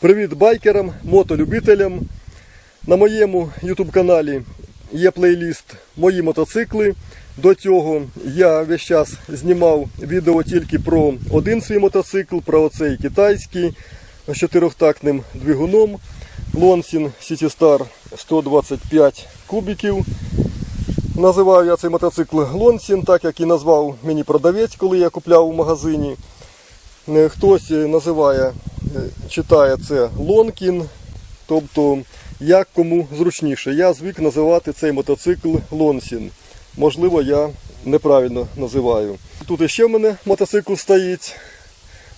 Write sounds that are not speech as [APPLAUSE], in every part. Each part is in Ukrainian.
Привіт байкерам, мотолюбителям. На моєму YouTube каналі є плейліст Мої мотоцикли. До цього я весь час знімав відео тільки про один свій мотоцикл, про оцей китайський з чотирьохтактним двигуном Lonsin City Star 125 кубиків. Називаю я цей мотоцикл Lonsin, так як і назвав мені продавець, коли я купляв у магазині. Е, Хтось е, називає, е, читає це Лонкін, тобто як кому зручніше. Я звик називати цей мотоцикл Лонсін. Можливо, я неправильно називаю. Тут іще в мене мотоцикл стоїть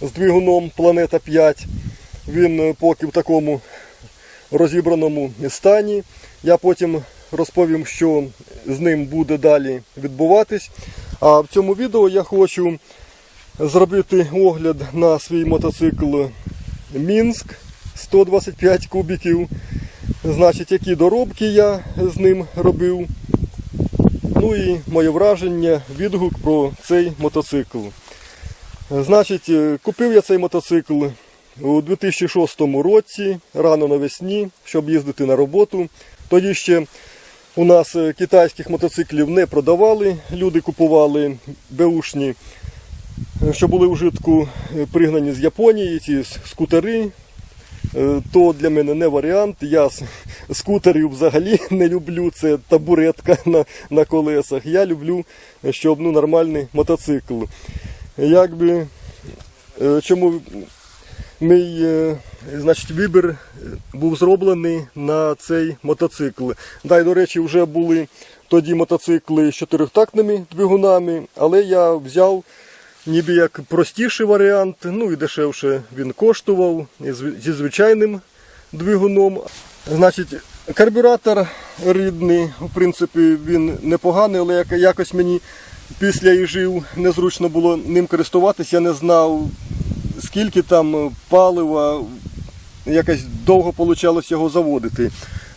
з двигуном Планета 5. Він поки в такому розібраному стані. Я потім розповім, що з ним буде далі відбуватись. А в цьому відео я хочу зробити огляд на свій мотоцикл Мінськ 125 кубиків. Значить, які доробки я з ним робив. Ну і моє враження, відгук про цей мотоцикл. Значить, е, купив я цей мотоцикл у 2006 році, рано навесні, щоб їздити на роботу. Тоді ще у нас е, китайських мотоциклів не продавали, люди купували беушні що були в житку е, пригнані з Японії, ці скутери, е, то для мене не варіант. Я скутерів взагалі [LAUGHS] не люблю, це табуретка на, на колесах. Я люблю, е, щоб ну, нормальний мотоцикл. Якби, е, чому мій е, значить, вибір е, був зроблений на цей мотоцикл. Да, і, до речі, вже були тоді мотоцикли з чотирьохтактними двигунами, але я взяв ніби як простіший варіант, ну і дешевше він коштував зі звичайним двигуном. Значить, карбюратор рідний, в принципі, він непоганий, але якось мені після їжів незручно було ним користуватися. Я не знав, скільки там палива, якось довго вийшло його заводити.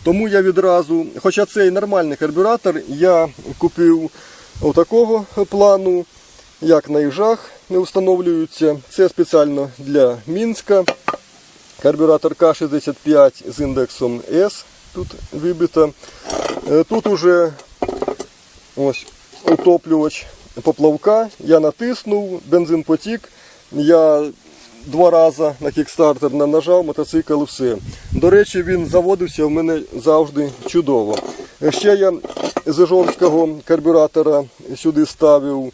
Тому я відразу, хоча це і нормальний карбюратор, я купив отакого плану, як на їжах не встановлюються. Це спеціально для Мінська. Карбюратор К-65 з індексом S тут вибито. Е, Тут уже ось утоплювач поплавка. Я натиснув, бензин потік. Я два рази на кікстартер нажав, мотоцикл і все. До речі, він заводився в мене завжди чудово. Е, Ще я з Ижовського карбюратора сюди ставив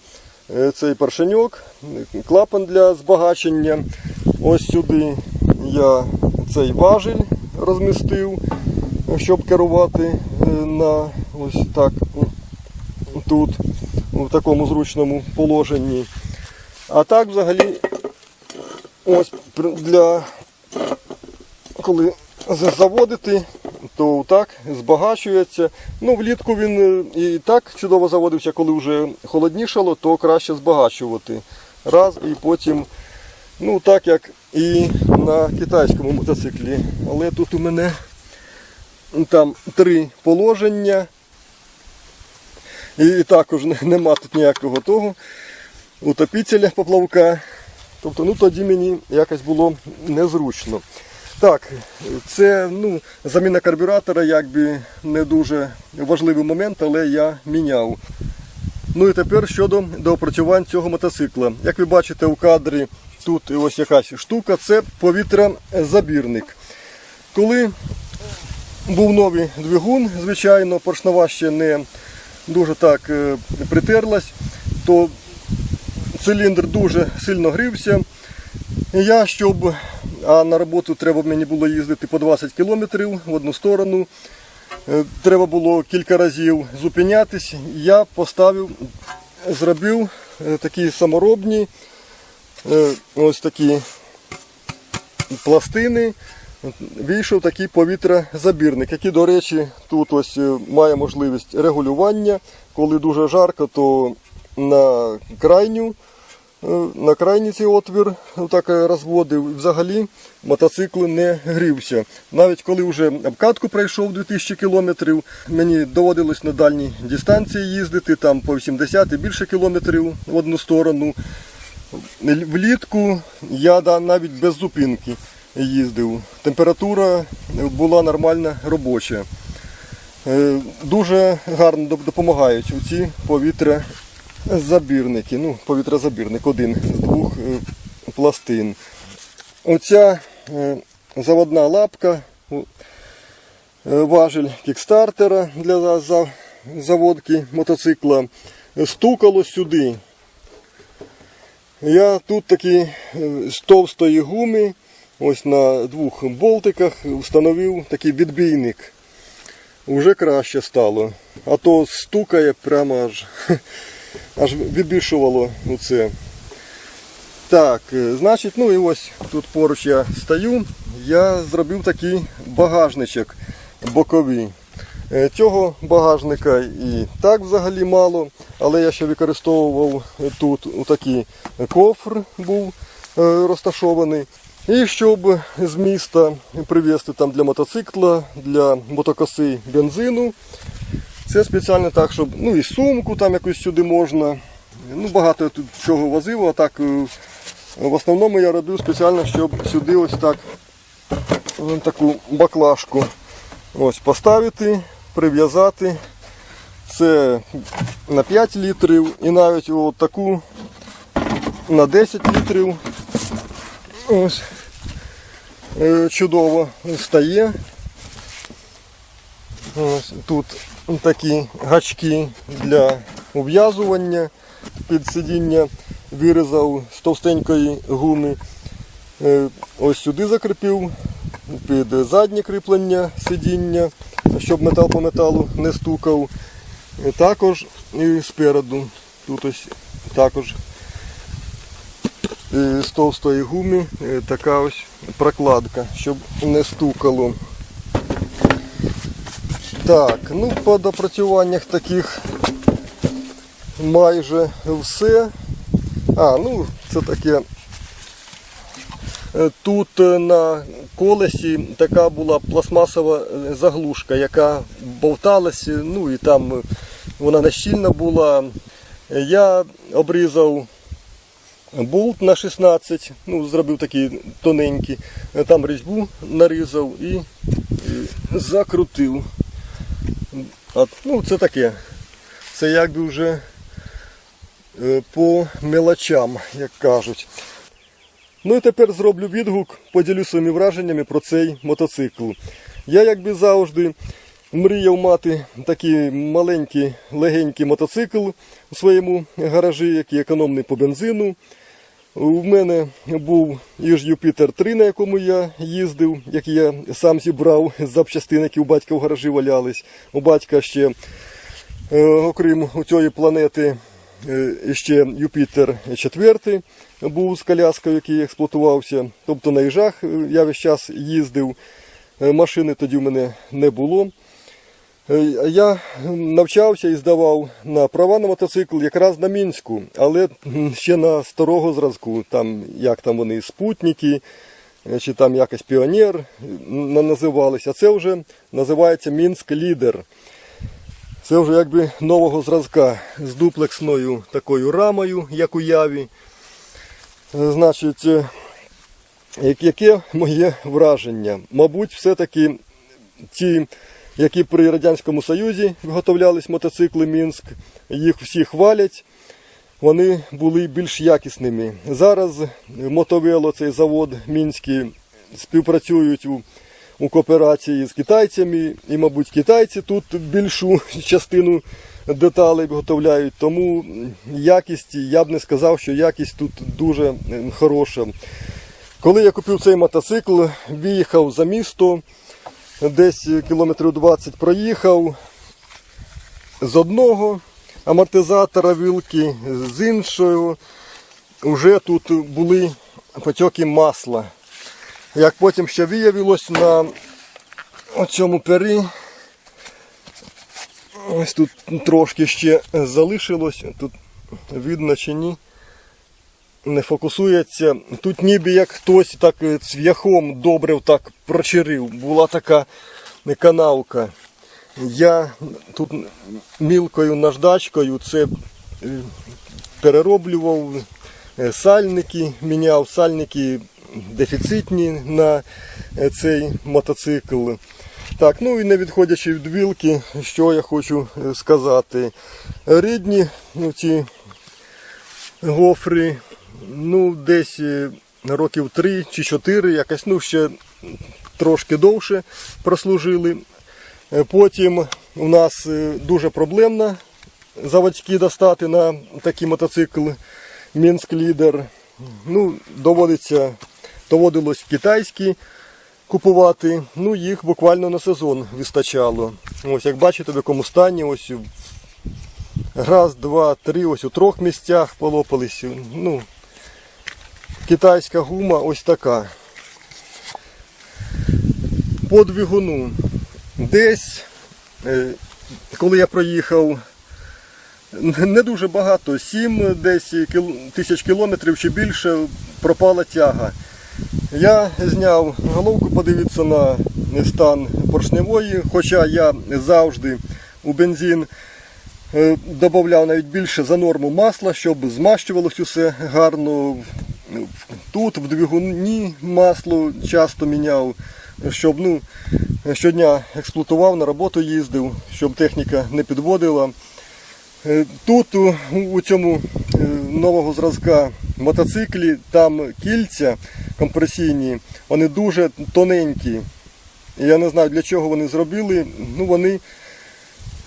цей поршеньок, е, клапан для збагачення. Ось сюди я цей важіль розмістив, е, щоб керувати е, на ось так тут, у такому зручному положенні. А так взагалі ось для коли заводити, то так збагачується. Ну, влітку він е, і так чудово заводився, коли вже холоднішало, то краще збагачувати. Раз і потім, ну так як і на китайському мотоциклі. Але тут у мене там три положення. І, також нема тут ніякого того утопителя поплавка. Тобто, ну тоді мені якось було незручно. Так, це ну, заміна карбюратора якби не дуже важливий момент, але я міняв. Ну і тепер щодо доопрацювань цього мотоцикла. Як ви бачите у кадрі, тут ось якась штука, це повітрязабірник. Коли був новий двигун, звичайно, поршнова ще не дуже так е, притерлась, то циліндр дуже сильно грівся. Я, щоб а на роботу треба мені було їздити по 20 кілометрів в одну сторону. Е, Треба було кілька разів зупинятись. Я поставив, зробив е, такі саморобні е, ось такі пластини. Вийшов такий повітрязабірник, який, до речі, тут ось має можливість регулювання. Коли дуже жарко, то на крайню на крайній цей отвір так е, розводив. Взагалі мотоцикл не грівся. Навіть коли вже обкатку пройшов 2000 кілометрів, мені доводилось на дальній дистанції їздити, там по 80 і більше кілометрів в одну сторону. Влітку я навіть без зупинки їздив. Температура була нормальна, робоча. Е, Дуже гарно доп- допомагають ці повітрязабірники. Ну, повітрязабірник один з двох е, пластин. Оця е, заводна лапка, е, важель кікстартера для за- за- заводки мотоцикла стукало сюди. Я тут такий е, з товстої гуми, ось на двох болтиках встановив такий відбійник. Уже краще стало. А то стукає прямо аж, [LAUGHS] аж відбільшувало оце. Так, е, значить, ну і ось тут поруч я стою. Я зробив такий багажничок боковий. Е, Цього багажника і так взагалі мало, але я ще використовував тут такий кофр був е, розташований. І щоб з міста привезти там для мотоцикла, для мотокоси бензину. Це спеціально так, щоб ну і сумку там якусь сюди можна. Ну, багато тут чого возив, а так е, в основному я робив спеціально, щоб сюди ось так е, таку баклажку ось поставити, прив'язати. Це на 5 літрів і навіть от таку на 10 літрів. Ось е, чудово стає. Ось тут такі гачки для ув'язування під сидіння вирізав з товстенької гуми. Е, Ось сюди закріпив під заднє кріплення сидіння, щоб метал по металу не стукав. Також і спереду. Тут ось також е, з товстої гуми е, така ось прокладка, щоб не стукало. Так, ну по допрацюваннях таких майже все. А, ну це таке. Е, Тут е, на колесі така була пластмасова е, заглушка, яка болталася, ну і там вона нещільна була. Я обрізав болт на 16, ну, зробив такий тоненький, там різьбу нарізав і закрутив. А, ну, це таке. Це якби вже е, по мелочам, як кажуть. Ну і тепер зроблю відгук, поділюся своїми враженнями про цей мотоцикл. Я якби завжди мріяв мати такий маленький легенький мотоцикл у своєму гаражі, який економний по бензину. У мене був Іж Юпітер 3, на якому я їздив, який я сам зібрав з запчастин, які у батька в гаражі валялись. У батька ще, е, окрім цієї планети, е, ще Юпітер 4 був з коляскою, який експлуатувався. Тобто на їжах е, я весь час їздив. Машини тоді в мене не було. Е, Я навчався і здавав на права на мотоцикл якраз на Мінську, але ще на старого зразку, там як там вони спутники, е, чи там якось піонер називалися. Це вже називається Мінськ Лідер. Це вже якби нового зразка з дуплексною такою рамою, як у Яві. Е, Значить, яке моє враження? Мабуть, все-таки ті, які при Радянському Союзі виготовлялись мотоцикли Мінськ, їх всі хвалять, вони були більш якісними. Зараз Мотовело, цей завод Мінський, співпрацюють у, у кооперації з китайцями, і, мабуть, китайці тут більшу частину деталей виготовляють, тому якість, я б не сказав, що якість тут дуже хороша. Коли я купив цей мотоцикл, виїхав за місто, десь кілометрів 20 проїхав з одного амортизатора вилки, з іншого. Вже тут були потьоки масла. Як потім ще виявилось на цьому пері, ось тут трошки ще залишилось, тут видно чи ні не фокусується. Тут ніби як хтось так е, цвяхом добре так прочерив. Була така канавка. Я тут мілкою наждачкою це е, перероблював е, сальники, міняв сальники дефіцитні на е, цей мотоцикл. Так, ну і не відходячи від вілки, що я хочу е, сказати. Рідні, ну ці гофри, ну десь е, років 3 чи 4, якось, ну ще трошки довше прослужили. Е, Потім у нас е, дуже проблемно заводські достати на такий мотоцикл Мінськ Лідер. Ну, доводиться, доводилось китайські купувати. Ну, їх буквально на сезон вистачало. Ось як бачите, в якому стані, ось раз, два, три, ось у трьох місцях полопались. Ну, китайська гума ось така. По двигуну. Десь, е, коли я проїхав не дуже багато, 7 десь тисяч кілометрів чи більше пропала тяга. Я зняв головку, подивитися на стан поршневої, хоча я завжди у бензин е, додавав навіть більше за норму масла, щоб змащувалось усе гарно. Тут в двигуні масло часто міняв, щоб ну, щодня експлуатував, на роботу їздив, щоб техніка не підводила. Е, Тут у, у цьому е, нового зразка мотоциклі там кільця компресійні, вони дуже тоненькі. Я не знаю для чого вони зробили. Ну вони,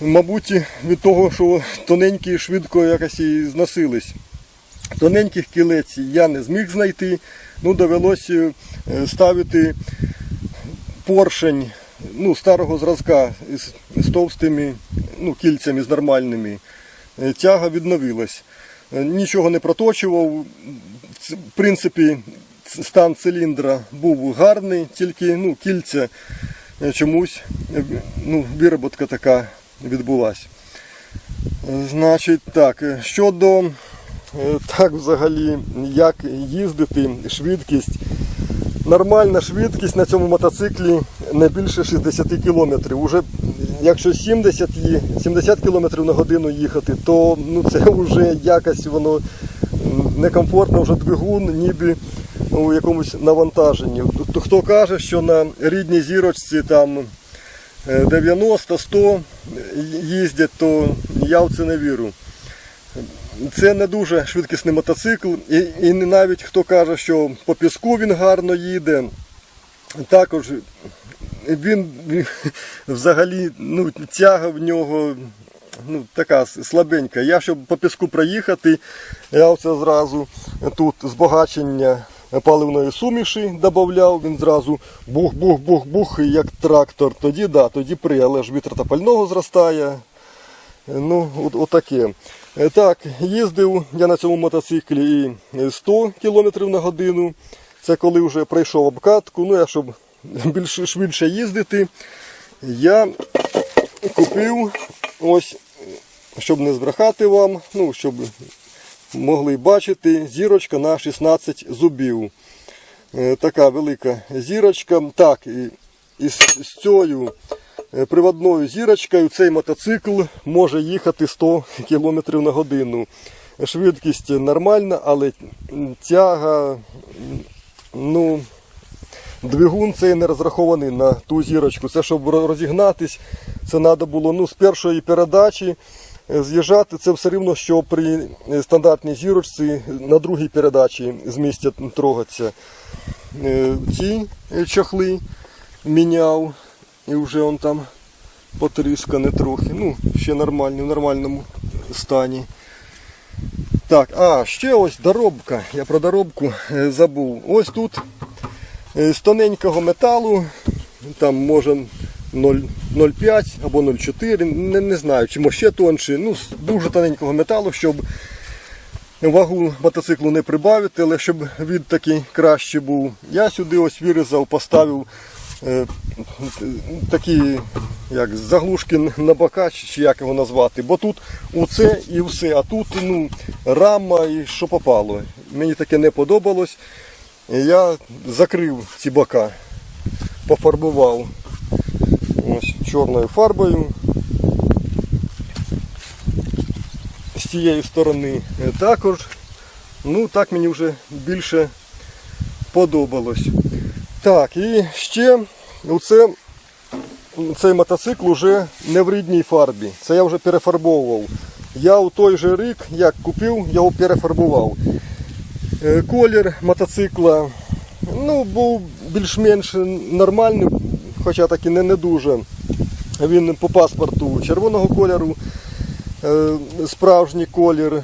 мабуть, від того, що тоненькі швидко якось і зносились. Тоненьких кілець я не зміг знайти. Ну, довелося е, ставити поршень ну, старого зразка з, з товстими ну, кільцями, з нормальними. Е, Тяга відновилась. Е, Нічого не проточував. В принципі, стан циліндра був гарний, тільки ну, кільця чомусь ну, вироботка така відбулась. Е, Значить, так, щодо так взагалі, як їздити, швидкість. Нормальна швидкість на цьому мотоциклі не більше 60 км. Уже якщо 70, є- 70 км на годину їхати, то ну, це [LAUGHS] вже якось воно некомфортно, вже двигун, ніби у якомусь навантаженні. Т- Хто каже, що на рідній зірочці там е, 90-100 їздять, то я в це не вірю. Це не дуже швидкісний мотоцикл, і, і навіть хто каже, що по піску він гарно їде. Також він, взагалі ну, тяга в нього ну, така слабенька. Я щоб по піску проїхати, я оце зразу тут збагачення паливної суміші додавав, він зразу бух-бух-бух-бух, як трактор. Тоді да, тоді при, але ж витрата пального зростає. Ну, от, отаке. Е, Так, їздив я на цьому мотоциклі і 100 км на годину. Це коли вже пройшов обкатку. Ну, я щоб [LAUGHS] більш швидше їздити, я купив ось, щоб не збрехати вам, ну, щоб могли бачити, зірочка на 16 зубів. Е, Така велика зірочка. Так, і, з, цією е, приводною зірочкою цей мотоцикл може їхати 100 км на годину. Швидкість нормальна, але тяга, ну, двигун цей не розрахований на ту зірочку. Це щоб розігнатись, це треба було ну, з першої передачі е, з'їжджати. Це все рівно, що при е, стандартній зірочці на другій передачі з місця трогатися. Е, Ці е, чохли міняв і вже он там потріскане трохи. Ну, ще нормальні, в нормальному стані. Так, а, ще ось доробка. Я про доробку е, забув. Ось тут е, з тоненького металу, там може 0,5 або 0,4, не, не знаю, чи може ще тонше. Ну, з дуже тоненького металу, щоб вагу мотоциклу не прибавити, але щоб від такий краще був. Я сюди ось вирізав, поставив такі як заглушки на бока, чи як його назвати. Бо тут оце і все, а тут ну, рама і що попало. Мені таке не подобалось. Я закрив ці бока, пофарбував ось чорною фарбою. З цієї сторони е, також. Ну так мені вже більше сподобалось. Так, і ще оце, цей мотоцикл уже не в рідній фарбі. Це я вже перефарбовував. Я у той же рік, як купив, його перефарбував. Е, Колір мотоцикла ну, був більш-менш нормальний, хоча так і не, не дуже. Він по паспорту червоного кольору. Е, Справжній колір,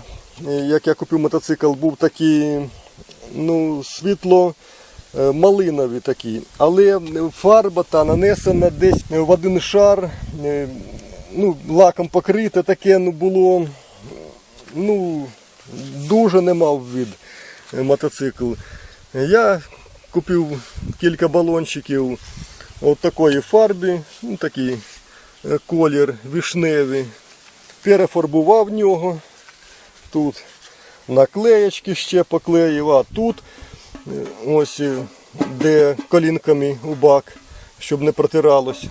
е, як я купив мотоцикл, був такий ну, світло е, малиновий такий. Але фарба та нанесена десь в один шар, е, ну, лаком покрите таке ну, було. Ну, дуже не мав від е, мотоцикл. Я купив кілька балончиків от такої фарби, ну, такий е, колір вишневий. Перефарбував нього. Тут наклеєчки ще поклеїв, а тут е, ось е, де колінками у бак, щоб не протиралось.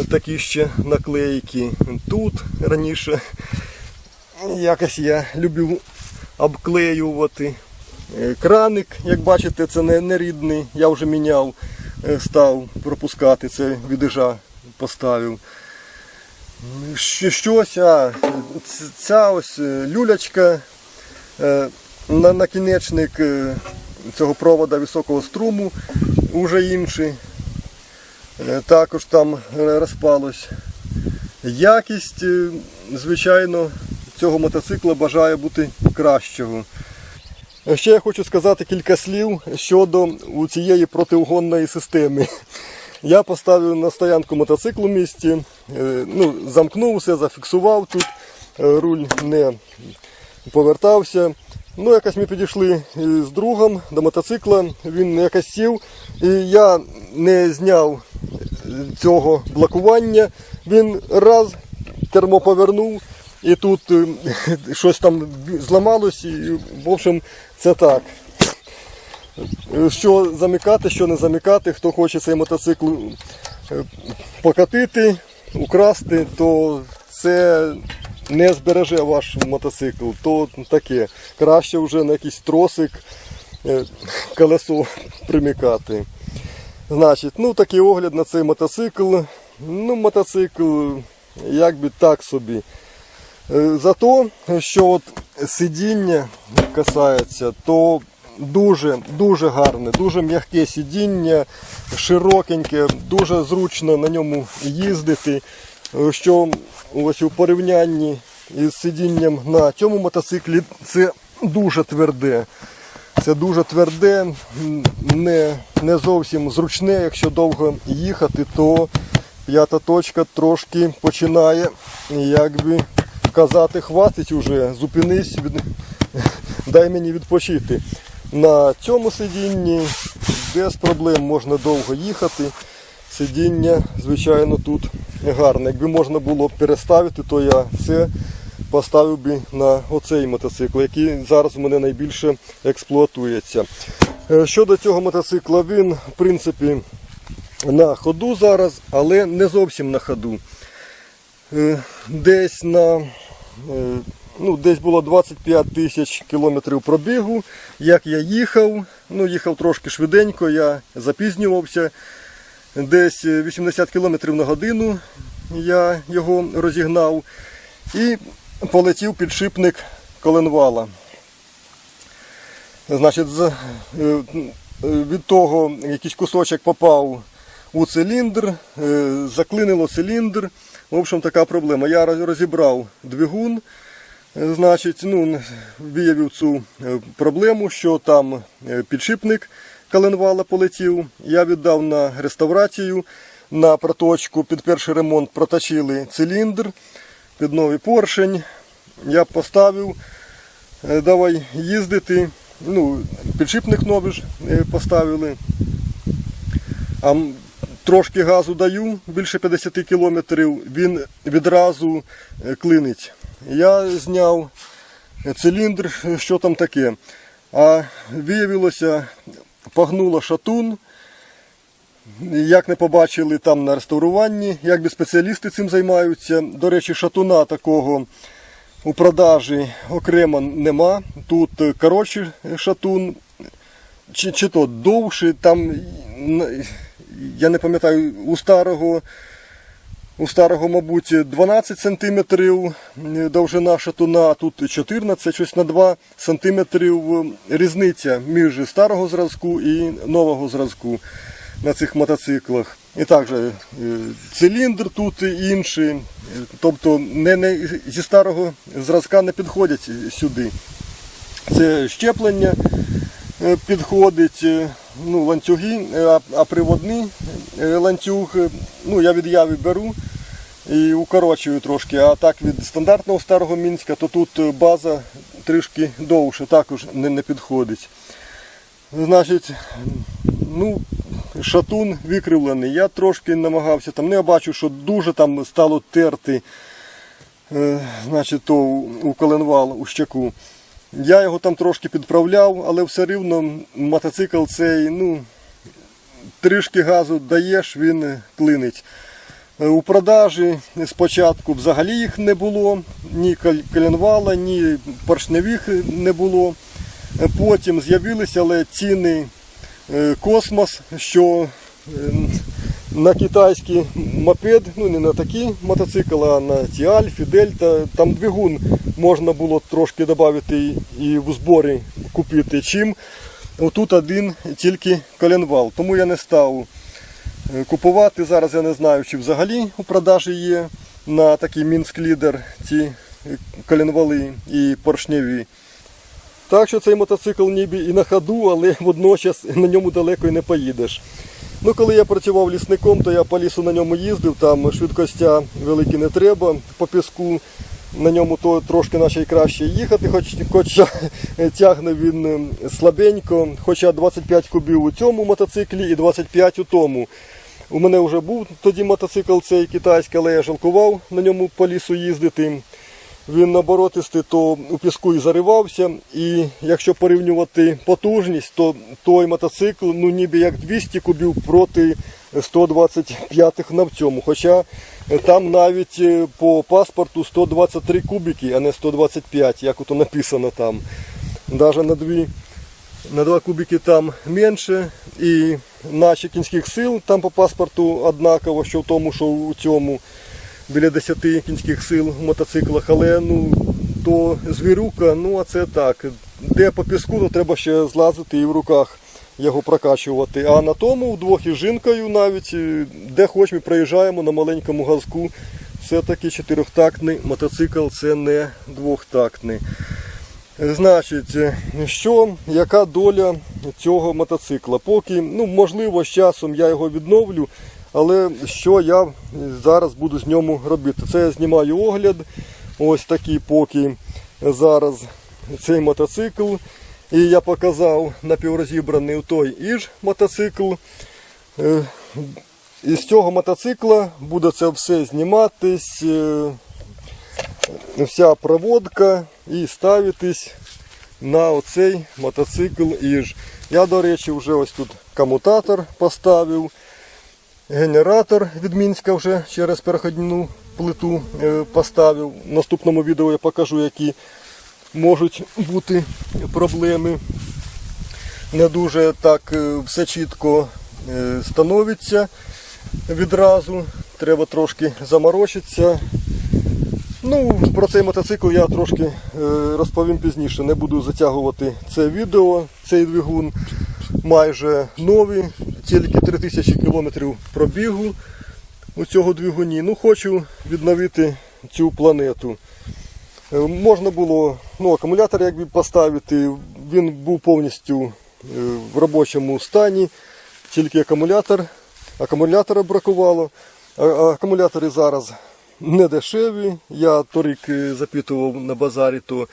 Е, Такі ще наклейки. Тут раніше якось я любив обклеювати. Е, Краник, як бачите, це не, рідний, я вже міняв, став пропускати, це відежа поставив. Щось, а ця ось люлячка, на, накінечник цього провода високого струму, уже інший. Е, Також там е, розпалось. Якість, е, звичайно, цього мотоцикла бажає бути кращого. Ще я хочу сказати кілька слів щодо цієї протиугонної системи. Я поставив на стоянку мотоцикл у місті, ну, замкнув все, зафіксував тут, руль не повертався. Ну, якось ми підійшли е, з другом до мотоцикла, він якось сів, і я не зняв е, цього блокування. Він раз кермо повернув, і тут е, [LAUGHS] щось там зламалось, і, в общем, це так. Що замикати, що не замикати, хто хоче цей мотоцикл покатити, украсти, то це не збереже ваш мотоцикл. То таке. Краще вже на якийсь тросик е, колесо примикати. Значить, ну такий огляд на цей мотоцикл. Ну, мотоцикл якби так собі. Е, Зато, що от сидіння касається, то дуже дуже гарне, дуже м'яке сидіння, широкеньке, дуже зручно на ньому їздити. Е, Що ось у порівнянні із сидінням на цьому мотоциклі це дуже тверде. Це дуже тверде, не, не зовсім зручне. Якщо довго їхати, то п'ята точка трошки починає якби казати, хватить уже, зупинись, від... дай мені відпочити. На цьому сидінні без проблем можна довго їхати. Сидіння, звичайно, тут гарне. Якби можна було переставити, то я це поставив би на оцей мотоцикл, який зараз у мене найбільше експлуатується. Е, Щодо цього мотоцикла, він, в принципі, на ходу зараз, але не зовсім на ходу. Е, Десь на е, ну, десь було 25 тисяч кілометрів пробігу. Як я їхав, ну їхав трошки швиденько, я запізнювався. Десь 80 км на годину я його розігнав і полетів підшипник коленвала. Значить, е, від того якийсь кусочок попав у циліндр, е, заклинило циліндр. В общем, така проблема. Я розібрав двигун, е, значить, ну, виявив цю е, проблему, що там е, підшипник коленвала полетів. Я віддав на реставрацію, на проточку під перший ремонт проточили циліндр, під новий поршень. Я поставив, е, давай їздити. Ну, підшипник новий ж е, поставили. А трошки газу даю, більше 50 кілометрів, він відразу е, клинить. Я зняв циліндр, що там таке. А виявилося, погнуло шатун. Як не побачили там на реставруванні, якби спеціалісти цим займаються. До речі, шатуна такого у продажі окремо нема. Тут е, коротший шатун, чи, чи то довше, там я не пам'ятаю, у старого. У старого, мабуть, 12 см довжина шатуна, а тут 14, щось на 2 см різниця між старого зразку і нового зразку на цих мотоциклах. І також е, циліндр тут інший, тобто не, не, зі старого зразка не підходять сюди. Це щеплення підходить, е, ну, ланцюги, е, а, приводний е, ланцюг, е, ну, я від яви беру і укорочую трошки. А так від стандартного старого мінська, то тут е, база трішки довше, також не, не підходить. Значить, ну, шатун викривлений. Я трошки намагався, там, ну, я бачу, що дуже там стало терти е, значить, то у коленвал у щеку. Я його там трошки підправляв, але все рівно мотоцикл цей, ну, трішки газу даєш, він клинить. Е, У продажі спочатку взагалі їх не було, ні кол- коленвала, ні поршневих не було. Е, Потім з'явилися, але ціни е, космос, що е, на китайський мопед, ну не на такий мотоцикл, а на ті Альфі, Дельта, там двигун можна було трошки додати і в зборі купити. Чим отут один тільки коленвал. Тому я не став е, купувати. Зараз я не знаю, чи взагалі у продажі є на такий Мінськ лідер ці е, коленвали і поршневі. Так що цей мотоцикл ніби і на ходу, але [LAUGHS] водночас на ньому далеко і не поїдеш. Ну, коли я працював лісником, то я по лісу на ньому їздив, там швидкостя великі не треба по піску. На ньому то трошки наче краще їхати, хоч, хоча [LAUGHS] тягне він е, слабенько, хоча 25 кубів у цьому мотоциклі і 25 у тому. У мене вже був тоді мотоцикл цей китайський, але я жалкував на ньому по лісу їздити. Він наоборотисти, то у піску і заривався. І якщо порівнювати потужність, то той мотоцикл ну ніби як 200 кубів проти 125 на цьому. Хоча е, там навіть е, по паспорту 123 кубики, а не 125, як ото написано там. Навіть на дві на 2 кубики там менше. І наші кінських сил там по паспорту однаково, що в тому, що у цьому біля 10 кінських сил в мотоциклах, але ну то звірюка, ну а це так. Де по піску, то треба ще злазити і в руках його прокачувати. А на тому вдвох із жінкою навіть, е, де хоч ми проїжджаємо на маленькому газку, все-таки чотирьохтактний мотоцикл, це не двохтактний. Значить, е, що, яка доля цього мотоцикла? Поки, ну, можливо, з часом я його відновлю, але що я зараз буду з ньому робити? Це я знімаю огляд, ось такий поки зараз цей мотоцикл. І я показав напіврозібраний той іж мотоцикл. Е, Із цього мотоцикла буде це все зніматись. е, вся проводка і ставитись на оцей мотоцикл Іж. Я, до речі, вже ось тут комутатор поставив. Генератор від Мінська вже через переходну плиту е, поставив. В наступному відео я покажу, які можуть бути проблеми. Не дуже так е, все чітко е, становиться відразу. Треба трошки заморочитися. Ну, про цей мотоцикл я трошки розповім пізніше. Не буду затягувати це відео. Цей двигун майже новий, тільки 3000 км пробігу у цього двигуні. Ну, хочу відновити цю планету. Е, Можна було ну, акумулятор якби поставити, він був повністю е, в робочому стані, тільки акумулятор, акумулятора бракувало. Акумулятори зараз не дешеві. Я торік е, запитував на базарі, то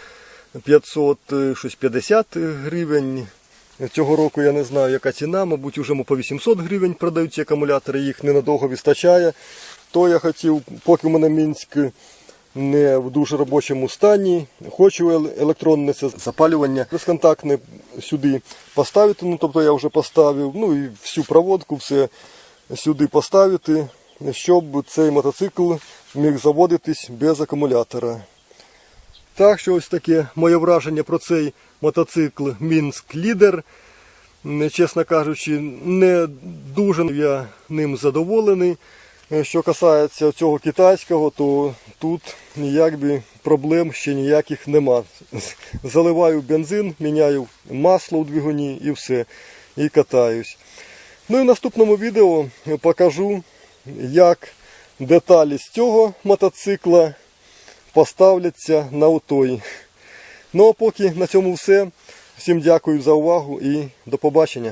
550 гривень. Цього року я не знаю, яка ціна, мабуть, вже по 800 гривень продають ці акумулятори, їх ненадовго вистачає. То я хотів, поки в мене Мінськ не в дуже робочому стані, хочу електронне це запалювання безконтактне сюди поставити. Ну, тобто я вже поставив, ну і всю проводку, все сюди поставити, щоб цей мотоцикл міг заводитись без акумулятора. Так що ось таке моє враження про цей мотоцикл Мінськ Лідер. Чесно кажучи, не дуже я ним задоволений. Е, Що касається цього китайського, то тут якби проблем ще ніяких нема. [LAUGHS] Заливаю бензин, міняю масло у двигуні і все. І катаюсь. Ну і в наступному відео покажу, як деталі з цього мотоцикла поставляться на отой. Ну а поки на цьому все. Всім дякую за увагу і до побачення.